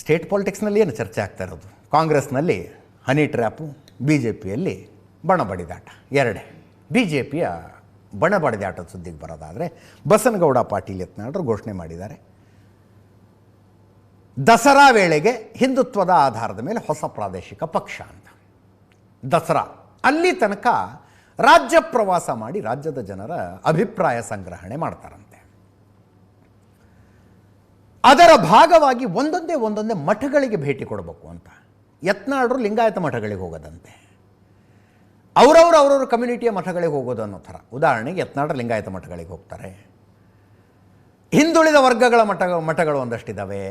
State ಪಾಲಿಟಿಕ್ಸ್ನಲ್ಲಿ ಏನು ಚರ್ಚೆ ಆಗ್ತಾ ಇರೋದು? ಕಾಂಗ್ರೆಸ್ನಲ್ಲಿ ಹನಿ ಟ್ರ್ಯಾಪು ಬಿ ಜೆ ಪಿಯಲ್ಲಿ ಬಣ ಬಡಿದಾಟ ಎರಡೇ ಬಿ ಜೆ ಪಿಯ ಬಣ ಬಡಿದಾಟದ ಸುದ್ದಿಗೆ ಬರೋದಾದರೆ ಬಸನಗೌಡ ಪಾಟೀಲ್ ಯತ್ನಾಳರು ಘೋಷಣೆ ಮಾಡಿದ್ದಾರೆ. ದಸರಾ ವೇಳೆಗೆ ಹಿಂದುತ್ವದ ಆಧಾರದ ಮೇಲೆ ಹೊಸ ಪ್ರಾದೇಶಿಕ ಪಕ್ಷ ಅಂತ. ದಸರಾ, ಅಲ್ಲಿ ತನಕ ರಾಜ್ಯ ಪ್ರವಾಸ ಮಾಡಿ ರಾಜ್ಯದ ಜನರ ಅಭಿಪ್ರಾಯ ಸಂಗ್ರಹಣೆ ಮಾಡ್ತಾರಂತೆ. ಅದರ ಭಾಗವಾಗಿ ಒಂದೊಂದೇ ಒಂದೊಂದೇ ಮಠಗಳಿಗೆ ಭೇಟಿ ಕೊಡಬೇಕು ಅಂತ. ಯತ್ನಾಳರು ಲಿಂಗಾಯತ ಮಠಗಳಿಗೆ ಹೋಗೋದಂತೆ. ಅವರವರು ಅವರವ್ರ ಕಮ್ಯುನಿಟಿಯ ಮಠಗಳಿಗೆ ಹೋಗೋದು ಅನ್ನೋ ಥರ. ಉದಾಹರಣೆಗೆ ಯತ್ನಾಳರು ಲಿಂಗಾಯತ ಮಠಗಳಿಗೆ ಹೋಗ್ತಾರೆ. ಹಿಂದುಳಿದ ವರ್ಗಗಳ ಮಠ, ಮಠಗಳು ಒಂದಷ್ಟಿದ್ದಾವೆ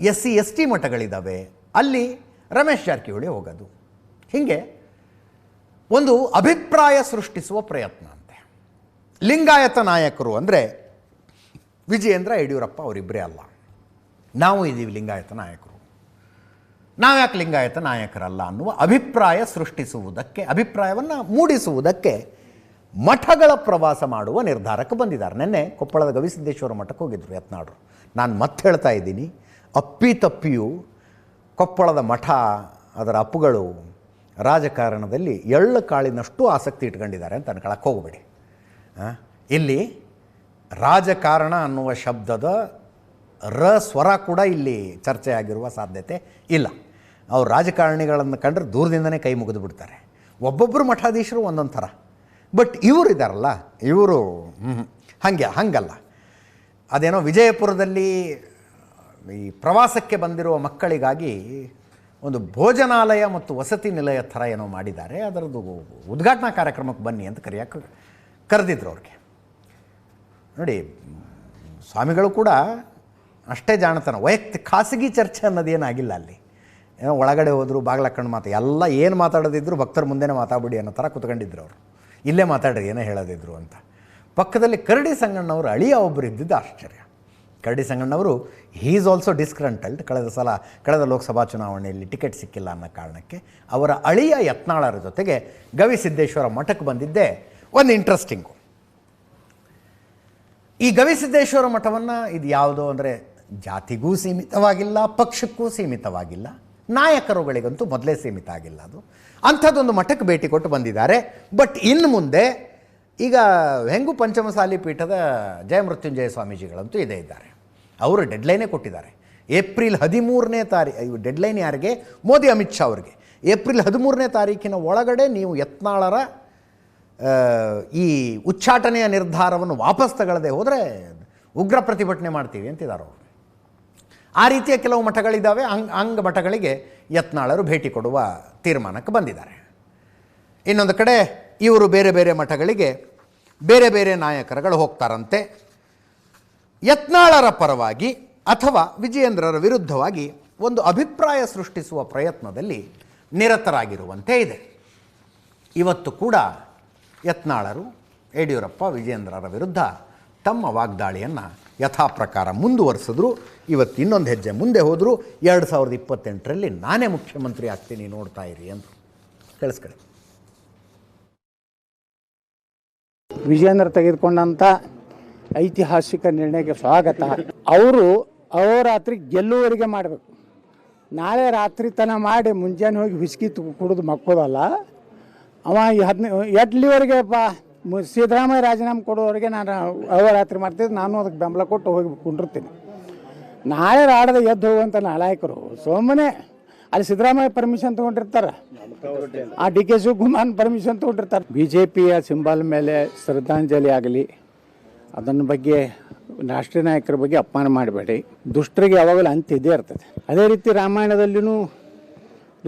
ಎಸ್ ಸಿ, ಎಸ್ ಟಿ ಮಠಗಳಿದ್ದಾವೆ ಅಲ್ಲಿ ರಮೇಶ್ ಜಾರಕಿಹೊಳಿ ಹೋಗೋದು. ಹೀಗೆ ಒಂದು ಅಭಿಪ್ರಾಯ ಸೃಷ್ಟಿಸುವ ಪ್ರಯತ್ನ ಅಂತೆ. ಲಿಂಗಾಯತ ನಾಯಕರು ಅಂದರೆ ವಿಜಯೇಂದ್ರ ಯಡಿಯೂರಪ್ಪ ಅವರಿಬ್ಬರೇ ಅಲ್ಲ. ನಾವು ಇದ್ದೀವಿ ಲಿಂಗಾಯತ ನಾಯಕರು. ನಾವು ಯಾಕೆ ಲಿಂಗಾಯತ ನಾಯಕರಲ್ಲ ಅನ್ನುವ ಅಭಿಪ್ರಾಯ ಸೃಷ್ಟಿಸುವುದಕ್ಕೆ, ಅಭಿಪ್ರಾಯವನ್ನು ಮೂಡಿಸುವುದಕ್ಕೆ ಮಠಗಳ ಪ್ರವಾಸ ಮಾಡುವ ನಿರ್ಧಾರಕ್ಕೆ ಬಂದಿದ್ದಾರೆ. ನಿನ್ನೆ ಕೊಪ್ಪಳದ ಗವಿಸಿದ್ದೇಶ್ವರ ಮಠಕ್ಕೆ ಹೋಗಿದ್ರು ಯತ್ನಾಡ್ರು ನಾನು ಮತ್ತೆ ಹೇಳ್ತಾ ಇದ್ದೀನಿ. ಅಪ್ಪಿ ತಪ್ಪಿಯೂ ಕೊಪ್ಪಳದ ಮಠ, ಅದರ ಅಪ್ಪುಗಳು ರಾಜಕಾರಣದಲ್ಲಿ ಎಳ್ಳು ಕಾಳಿನಷ್ಟು ಆಸಕ್ತಿ ಇಟ್ಕೊಂಡಿದ್ದಾರೆ ಅಂತ ಅನ್ಕೊಳಕ್ಕೆ ಹೋಗಬೇಡಿ. ಇಲ್ಲಿ ರಾಜಕಾರಣ ಅನ್ನುವ ಶಬ್ದದ ರ ಸ್ವರ ಕೂಡ ಇಲ್ಲಿ ಚರ್ಚೆ ಆಗಿರುವ ಸಾಧ್ಯತೆ ಇಲ್ಲ. ಅವ್ರು ರಾಜಕಾರಣಿಗಳನ್ನು ಕಂಡ್ರೆ ದೂರದಿಂದನೇ ಕೈ ಮುಗಿದು ಬಿಡ್ತಾರೆ. ಒಬ್ಬೊಬ್ಬರು ಮಠಾಧೀಶರು ಒಂದೊಂದು ಥರ. ಬಟ್ ಇವರು ಇದ್ದಾರಲ್ಲ ಇವರು ಹಾಗೆ, ಹಂಗಲ್ಲ. ಅದೇನೋ ವಿಜಯಪುರದಲ್ಲಿ ಈ ಪ್ರವಾಸಕ್ಕೆ ಬಂದಿರುವ ಮಕ್ಕಳಿಗಾಗಿ ಒಂದು ಭೋಜನಾಲಯ ಮತ್ತು ವಸತಿ ನಿಲಯ ಥರ ಏನೋ ಮಾಡಿದ್ದಾರೆ. ಅದರದ್ದು ಉದ್ಘಾಟನಾ ಕಾರ್ಯಕ್ರಮಕ್ಕೆ ಬನ್ನಿ ಅಂತ ಕರೆಯೋಕೆ ಕರೆದಿದ್ರು ಅವ್ರಿಗೆ. ನೋಡಿ, ಸ್ವಾಮಿಗಳು ಕೂಡ ಅಷ್ಟೇ ಜಾಣತನ. ವೈಯಕ್ತಿಕ ಖಾಸಗಿ ಚರ್ಚೆ ಅನ್ನೋದೇನಾಗಿಲ್ಲ ಅಲ್ಲಿ. ಏನೋ ಒಳಗಡೆ ಹೋದರು ಬಾಗ್ಲಕ್ಕಂಡು ಮಾತು, ಎಲ್ಲ ಏನು ಮಾತಾಡೋದಿದ್ರು ಭಕ್ತರ ಮುಂದೆನೇ ಮಾತಾಡ್ಬಿಡಿ ಅನ್ನೋ ಥರ ಕುತ್ಕೊಂಡಿದ್ರು ಅವರು. ಇಲ್ಲೇ ಮಾತಾಡ್ರಿ, ಏನೋ ಹೇಳೋದಿದ್ರು ಅಂತ. ಪಕ್ಕದಲ್ಲಿ ಕರಡಿ ಸಂಗಣ್ಣವರು ಅಳಿಯ ಒಬ್ಬರು ಇದ್ದಿದ್ದು ಆಶ್ಚರ್ಯ. ಕರಡಿ ಸಂಗಣ್ಣವರು ಹೀ ಈಸ್ ಆಲ್ಸೋ ಡಿಸ್ಕ್ರಂಟಲ್ಡ್ ಕಳೆದ ಸಲ, ಕಳೆದ ಲೋಕಸಭಾ ಚುನಾವಣೆಯಲ್ಲಿ ಟಿಕೆಟ್ ಸಿಕ್ಕಿಲ್ಲ ಅನ್ನೋ ಕಾರಣಕ್ಕೆ ಅವರ ಅಳಿಯ ಯತ್ನಾಳರ ಜೊತೆಗೆ ಗವಿಸಿದ್ದೇಶ್ವರ ಮಠಕ್ಕೆ ಬಂದಿದ್ದೆ. ಒಂದು ಇಂಟ್ರೆಸ್ಟಿಂಗು ಈ ಗವಿಸಿದ್ದೇಶ್ವರ ಮಠವನ್ನು ಇದು ಯಾವುದೋ ಅಂದರೆ ಜಾತಿಗೂ ಸೀಮಿತವಾಗಿಲ್ಲ, ಪಕ್ಷಕ್ಕೂ ಸೀಮಿತವಾಗಿಲ್ಲ, ನಾಯಕರುಗಳಿಗಂತೂ ಮೊದಲೇ ಸೀಮಿತ ಆಗಿಲ್ಲ ಅದು. ಅಂಥದ್ದೊಂದು ಮಠಕ್ಕೆ ಭೇಟಿ ಕೊಟ್ಟು ಬಂದಿದ್ದಾರೆ. ಬಟ್ ಇನ್ನು ಮುಂದೆ ಈಗ ಹೆಂಗು ಪಂಚಮಸಾಲಿ ಪೀಠದ ಜಯಮೃತ್ಯುಂಜಯ ಸ್ವಾಮೀಜಿಗಳಂತೂ ಇದೇ ಇದ್ದಾರೆ. ಅವರು ಡೆಡ್ಲೈನೇ ಕೊಟ್ಟಿದ್ದಾರೆ. ಏಪ್ರಿಲ್ ಹದಿಮೂರನೇ ತಾರೀಕು ಡೆಡ್ಲೈನ್ ಯಾರಿಗೆ? ಮೋದಿ, ಅಮಿತ್ ಶಾ ಅವರಿಗೆ. ಏಪ್ರಿಲ್ ಹದಿಮೂರನೇ ತಾರೀಕಿನ ಒಳಗಡೆ ನೀವು ಯತ್ನಾಳರ ಈ ಉಚ್ಚಾಟನೆಯ ನಿರ್ಧಾರವನ್ನು ವಾಪಸ್ ತಗೊಳ್ಳದೆ ಹೋದರೆ ಉಗ್ರ ಪ್ರತಿಭಟನೆ ಮಾಡ್ತೀವಿ ಅಂತಿದ್ದಾರೆ ಅವರು. ಆ ರೀತಿಯ ಕೆಲವು ಮಠಗಳಿದ್ದಾವೆ. ಅಂಗ್, ಅಂಗ ಮಠಗಳಿಗೆ ಯತ್ನಾಳರು ಭೇಟಿ ಕೊಡುವ ತೀರ್ಮಾನಕ್ಕೆ ಬಂದಿದ್ದಾರೆ. ಇನ್ನೊಂದು ಕಡೆ ಇವರು ಬೇರೆ ಬೇರೆ ಮಠಗಳಿಗೆ ಬೇರೆ ಬೇರೆ ನಾಯಕರುಗಳು ಹೋಗ್ತಾರಂತೆ. ಯತ್ನಾಳರ ಪರವಾಗಿ ಅಥವಾ ವಿಜಯೇಂದ್ರರ ವಿರುದ್ಧವಾಗಿ ಒಂದು ಅಭಿಪ್ರಾಯ ಸೃಷ್ಟಿಸುವ ಪ್ರಯತ್ನದಲ್ಲಿ ನಿರತರಾಗಿರುವಂತೆ ಇದೆ. ಇವತ್ತು ಕೂಡ ಯತ್ನಾಳರು ಯಡಿಯೂರಪ್ಪ, ವಿಜಯೇಂದ್ರರ ವಿರುದ್ಧ ತಮ್ಮ ವಾಗ್ದಾಳಿಯನ್ನು ಯಥಾಪ್ರಕಾರ ಮುಂದುವರೆಸಿದ್ರು, ಇವತ್ತು ಇನ್ನೊಂದು ಹೆಜ್ಜೆ ಮುಂದೆ ಹೋದರೂ, ಎರಡು ಸಾವಿರದ ಇಪ್ಪತ್ತೆಂಟರಲ್ಲಿ ನಾನೇ ಮುಖ್ಯಮಂತ್ರಿ ಆಗ್ತೀನಿ ನೋಡ್ತಾ ಇರಿ ಅಂತ. ಕೇಳಿಸ್ಕೊಳ್ಳಿ. ವಿಜೇಂದ್ರ ತೆಗೆದುಕೊಂಡಂಥ ಐತಿಹಾಸಿಕ ನಿರ್ಣಯಕ್ಕೆ ಸ್ವಾಗತ. ಅವರು ಅವರಾತ್ರಿ ಗೆಲ್ಲುವರಿಗೆ ಮಾಡಬೇಕು. ನಾಳೆ ರಾತ್ರಿ ತನ ಮಾಡಿ ಮುಂಜಾನೆ ಹೋಗಿ ಹುಸ್ಕಿ ಕುಡಿದು ಮಕ್ಕೋದಲ್ಲ, ಅವ ಈ ಹದಿನೈ ಎಟ್ಲಿವರೆಗೆ ಬಾ ಸಿದ್ದರಾಮಯ್ಯ ರಾಜೀನಾಮೆ ಕೊಡೋವರೆಗೆ ನಾನು ಅವರಾತ್ರಿ ಮಾಡ್ತಿದ್ದು. ನಾನು ಅದಕ್ಕೆ ಬೆಂಬಲ ಕೊಟ್ಟು ಹೋಗಿ ಕುಂಡಿರ್ತೀನಿ. ನಾಳೆ ರಾಡದ ಎದ್ದು ಹೋಗುವಂಥ ನಾಲಾಯಕರು ಸುಮ್ಮನೆ ಅಲ್ಲಿ ಸಿದ್ದರಾಮಯ್ಯ ಪರ್ಮಿಷನ್ ತೊಗೊಂಡಿರ್ತಾರೆ. ಆ ಡಿ ಕೆ ಶಿವಕುಮಾರ್ ಪರ್ಮಿಷನ್ ತೊಗೊಂಡಿರ್ತಾರೆ. ಬಿ ಜೆ ಪಿಯ ಸಿಂಬಲ್ ಮೇಲೆ ಶ್ರದ್ಧಾಂಜಲಿ ಆಗಲಿ, ಅದನ್ನ ಬಗ್ಗೆ ರಾಷ್ಟ್ರೀಯ ನಾಯಕರ ಬಗ್ಗೆ ಅಪಮಾನ ಮಾಡಬೇಡಿ. ದುಷ್ಟರಿಗೆ ಯಾವಾಗಲೂ ಅಂತ್ಯ ಇದ್ದೇ ಇರ್ತದೆ. ಅದೇ ರೀತಿ ರಾಮಾಯಣದಲ್ಲಿಯೂ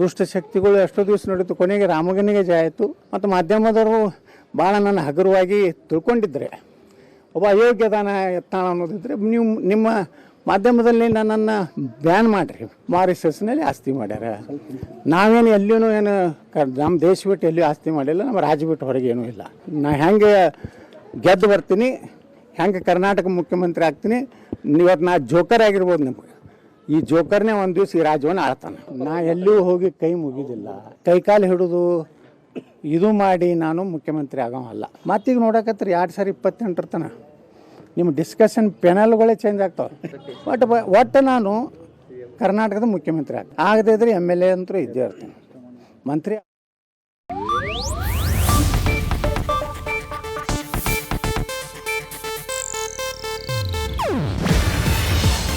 ದುಷ್ಟ ಶಕ್ತಿಗಳು ಎಷ್ಟೋ ದಿವಸ ನಡೀತು ಕೊನೆಗೆ ರಾಮಗನಿಗೆ ಜಯ ಆಯಿತು. ಮತ್ತು ಮಾಧ್ಯಮದವರು ಭಾಳ ನನ್ನ ಹಗುರವಾಗಿ ತಿಳ್ಕೊಂಡಿದ್ದರೆ ಒಬ್ಬ ಅಯೋಗ್ಯದಾನ ಎತ್ತಾಳ ಅನ್ನೋದಿದ್ರೆ ನೀವು ನಿಮ್ಮ ಮಾಧ್ಯಮದಲ್ಲಿ ನನ್ನನ್ನು ಬ್ಯಾನ್ ಮಾಡಿರಿ. ಮಾರಿಸಸ್ನಲ್ಲಿ ಆಸ್ತಿ ಮಾಡ್ಯಾರ. ನಾವೇನು ಎಲ್ಲಿಯೂ ಏನು ನಮ್ಮ ದೇಶ ಬಿಟ್ಟು ಎಲ್ಲಿಯೂ ಆಸ್ತಿ ಮಾಡಿಲ್ಲ, ನಮ್ಮ ರಾಜ್ಯ ಬಿಟ್ಟು ಹೊರಗೆ ಏನೂ ಇಲ್ಲ. ನಾ ಹೆಂಗೆ ಗೆದ್ದು ಬರ್ತೀನಿ, ಹೆಂಗೆ ಕರ್ನಾಟಕ ಮುಖ್ಯಮಂತ್ರಿ ಆಗ್ತೀನಿ, ಇವತ್ತು ನಾ ಜೋಕರ್ ಆಗಿರ್ಬೋದು ನಿಮ್ಗೆ. ಈ ಜೋಕರ್ನೇ ಒಂದು ದಿವಸ ಈ ರಾಜ್ಯವನ್ನು ಆಳ್ತಾನೆ. ನಾ ಎಲ್ಲೂ ಹೋಗಿ ಕೈ ಮುಗಿದಿಲ್ಲ. ಕೈ ಕಾಲು ಹಿಡಿದು ಇದು ಮಾಡಿ ನಾನು ಮುಖ್ಯಮಂತ್ರಿ ಆಗೋವಲ್ಲ. ಮತ್ತೀಗ ನೋಡಕತ್ರಿ ಎರಡು ಸಾವಿರ ಇಪ್ಪತ್ತೆಂಟರ ತನಕ ನಿಮ್ಮ ಡಿಸ್ಕಷನ್ ಪೆನಲ್ಗಳೇ ಚೇಂಜ್ ಆಗ್ತಾವೆ. ಬಟ್ ಒಟ್ಟು ನಾನು ಕರ್ನಾಟಕದ ಮುಖ್ಯಮಂತ್ರಿ ಆಗ, ಆಗದೇ ಇದ್ರೆ ಎಂ ಎಲ್ ಎ ಅಂತೂ ಇದ್ದೇ ಇರ್ತೀನಿ. ಮಂತ್ರಿ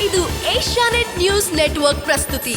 ಇದು ಏಷ್ಯಾನೆಟ್ ನ್ಯೂಸ್ ನೆಟ್ವರ್ಕ್ ಪ್ರಸ್ತುತಿ.